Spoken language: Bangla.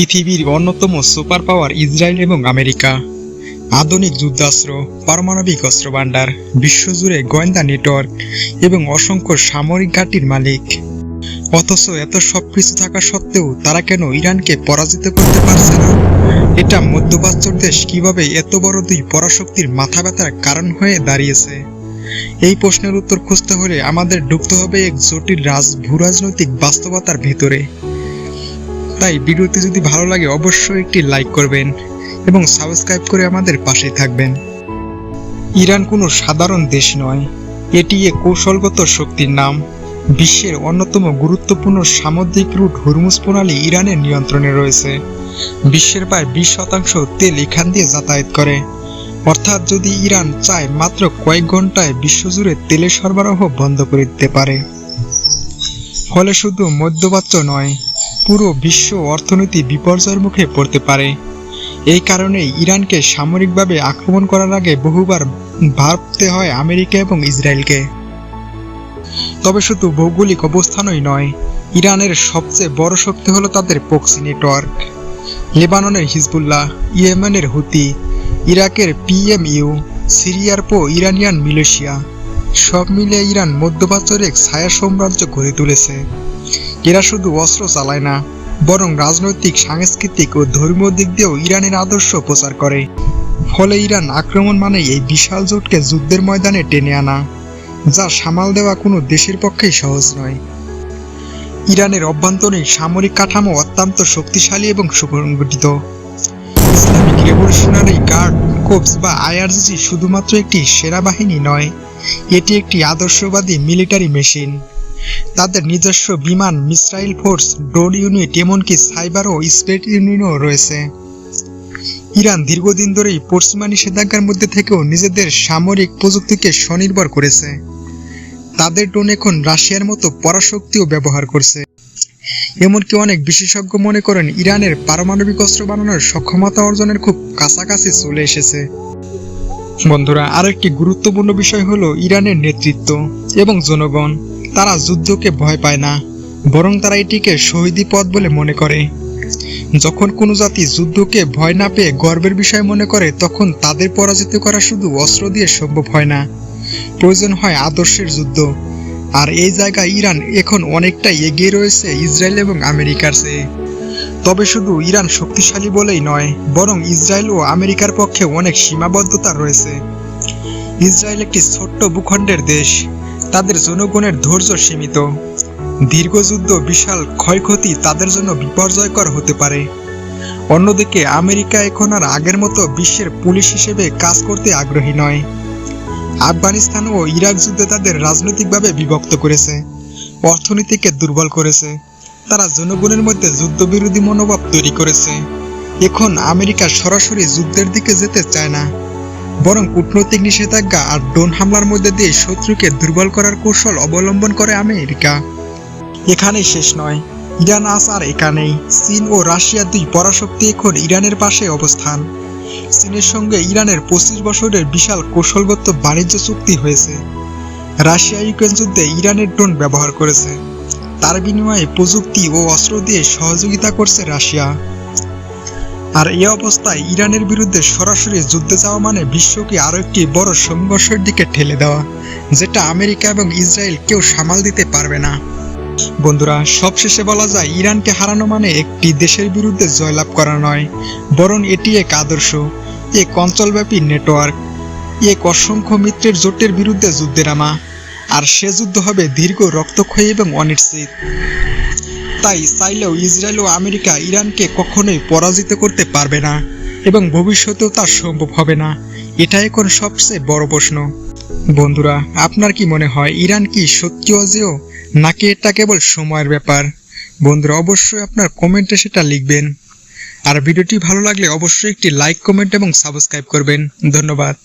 পৃথিবীর অন্যতম সুপার পাওয়ার ইসরায়েল এবং আমেরিকা। আধুনিক যুদ্ধাস্ত্র, পারমাণবিক অস্ত্র ভাণ্ডার বিশ্বজুড়ে গোয়েন্দা নেটওয়ার্ক এবং অসংখ্য সামরিক ঘাঁটির মালিক। অথচ এত সব কিছু থাকা সত্ত্বেও তারা কেন ইরানকে পরাজিত করতে পারছে না? এটা মধ্যপ্রাচ্যর দেশ কীভাবে এত বড় দুই পরাশক্তির মাথা ব্যথার কারণ হয়ে দাঁড়িয়েছে? এই প্রশ্নের উত্তর খুঁজতে হলে আমাদের ঢুকতে হবে এক জটিল রাজ ভূরাজনৈতিক বাস্তবতার ভিতরে। তাই ভিডিওটি যদি ভালো লাগে, অবশ্যই একটি লাইক করবেন এবং সাবস্ক্রাইব করে আমাদের পাশে থাকবেন। ইরান কোনো সাধারণ দেশ নয়। এটি এ কৌশলগত শক্তির নাম। বিশ্বের অন্যতম গুরুত্বপূর্ণ সামুদ্রিক রুট হুরমুজ প্রণালী ইরানের নিয়ন্ত্রণে রয়েছে। বিশ্বের প্রায় বিশ শতাংশ তেল এখান দিয়ে যাতায়াত করে। অর্থাৎ যদি ইরান চায়, মাত্র কয়েক ঘন্টায় বিশ্বজুড়ে তেলের সরবরাহ বন্ধ করে দিতে পারে। ফলে শুধু মধ্যপ্রাচ্য নয় পুরো বিশ্ব অর্থনীতি বিপর্যয়ের মুখে পড়তে পারে। এই কারণে ইরানকে সামরিকভাবে আক্রমণ করার আগে বহুবার ভাবতে হয় আমেরিকা এবং ইসরায়েলকে। তবে শুধু ভৌগোলিক অবস্থানই নয়, ইরানের সবচেয়ে বড় শক্তি হলো তাদের প্রক্সি নেটওয়ার্ক। লেবাননের হিজবুল্লাহ, ইয়েমেনের হুতি, ইরাকের পিএমইউ, সিরিয়ার পো ইরানিয়ান মিলেশিয়া, সব মিলিয়ে ইরান মধ্যপ্রাচ্যের এক ছায়া সাম্রাজ্য গড়ে তুলেছে। এরা শুধু অস্ত্র চালায় না, বরং রাজনৈতিক, সাংস্কৃতিক ও ধর্মীয় দিক দিয়েও ইরানের আদর্শ প্রচার করে। ফলে ইরান আক্রমণ মানে এই বিশাল জোটকে যুদ্ধের ময়দানে টেনে আনা, যা সামাল দেওয়া কোনো দেশের পক্ষেই সহজ নয়। ইরানের অভ্যন্তরীণ সামরিক কাঠামো অত্যন্ত শক্তিশালী এবং সুসংগঠিত। ইসলামিক রেভলিউশনারি গার্ড, কোপস বা আইআরজি শুধুমাত্র একটি সেনাবাহিনী নয়, এটি একটি আদর্শবাদী মিলিটারি মেশিন। তাদের নিজস্ব বিমান, মিসাইল ফোর্স, ড্রোন ইউনিট, এমনকি সাইবার ও স্পেস ইউনিটও রয়েছে। ইরান দীর্ঘদিন ধরেই পশ্চিমা নিষেধাজ্ঞার মধ্যে থেকেও নিজেদের সামরিক প্রযুক্তিকে স্বনির্ভর করেছে। তাদের ড্রোন এখন রাশিয়ার মতো পরাশক্তিও ব্যবহার করছে। এমনকি অনেক বিশেষজ্ঞ মনে করেন ইরানের পারমাণবিক অস্ত্র বানানোর সক্ষমতা অর্জনের খুব কাছাকাছি চলে এসেছে। বন্ধুরা, আরেকটি গুরুত্বপূর্ণ বিষয় হলো ইরানের নেতৃত্ব এবং জনগণ। তারা যুদ্ধকে ভয় পায় না, বরং তারা এটিকে শহীদি পথ বলে মনে করে। যখন কোনো জাতি যুদ্ধকে ভয় না পেয়ে গর্বের বিষয় মনে করে, তখন তাদের পরাজিত করা শুধু অস্ত্র দিয়ে সম্ভব হয় না। প্রয়োজন হয় আদর্শের যুদ্ধ। আর এই জায়গায় ইরান এখন অনেকটা এগিয়ে রয়েছে ইসরায়েল এবং আমেরিকার চেয়ে। তবে শুধু ইরান শক্তিশালী বলেই নয়, বরং ইসরায়েল ও আমেরিকার পক্ষে অনেক সীমাবদ্ধতা রয়েছে। ইসরায়েল একটি ছোট্ট ভূখণ্ডের দেশ। তাদের জনগণের ধৈর্য সীমিত। দীর্ঘযুদ্ধ বিশাল ক্ষয়ক্ষতি তাদের জন্য বিপর্যয়কর হতে পারে। অন্যদিকে আমেরিকা এখন আর আগের মতো বিশ্বের পুলিশ হিসেবে কাজ করতে আগ্রহী নয়। আফগানিস্তান ও ইরাক যুদ্ধে তাদের রাজনৈতিকভাবে বিভক্ত করেছে, অর্থনীতিকে দুর্বল করেছে। তারা জনগণের মধ্যে যুদ্ধবিরোধী মনোভাব তৈরি করেছে। এখন আমেরিকা সরাসরি যুদ্ধের দিকে যেতে চায় না। বরং কূটনৈতিক নিষেধাজ্ঞা আর ড্রোন হামলার মধ্যে দিয়ে শত্রুকে দুর্বল করার কৌশল অবলম্বন করে আমেরিকা। এখানেই শেষ নয়। ইরান আজ আর এখানেই। চীন ও রাশিয়া দুই পরাশক্তি এখন ইরানের পাশে অবস্থান। চীনের সঙ্গে ইরানের পঁচিশ বছরের বিশাল কৌশলগত বাণিজ্য চুক্তি হয়েছে। রাশিয়া ইউক্রেন যুদ্ধে ইরানের ড্রোন ব্যবহার করেছে। তার বিনিময়ে প্রযুক্তি ও অস্ত্র দিয়ে সহযোগিতা করছে রাশিয়া। আর এই অবস্থায় ইরানের বিরুদ্ধে সরাসরি যুদ্ধে যাওয়া মানে বিশ্বকে আরও একটি বড় সংঘর্ষের দিকে ঠেলে দেওয়া, যেটা আমেরিকা এবং ইসরায়েল কেউ সামাল দিতে পারবে না। বন্ধুরা, সবশেষে বলা যায়, ইরানকে হারানো মানে একটি দেশের বিরুদ্ধে জয়লাভ করা নয়, বরং এটি এক আদর্শ, এক অঞ্চলব্যাপী নেটওয়ার্ক, এক অসংখ্য মিত্রের জোটের বিরুদ্ধে যুদ্ধে নামা, আর সে যুদ্ধ হবে দীর্ঘ রক্তক্ষয়ী এবং অনিশ্চিত। তাই চাইলেও ইসরায়েল ও আমেরিকা ইরানকে কখনোই পরাজিত করতে পারবে না এবং ভবিষ্যতেও তা সম্ভব হবে না। এটা এখন সবচেয়ে বড় প্রশ্ন। বন্ধুরা, আপনার কি মনে হয়, ইরান কি সত্যি অজেয়, নাকি এটা কেবল সময়ের ব্যাপার? বন্ধুরা, অবশ্যই আপনার কমেন্টে সেটা লিখবেন। আর ভিডিওটি ভালো লাগলে অবশ্যই একটি লাইক, কমেন্ট এবং সাবস্ক্রাইব করবেন। ধন্যবাদ।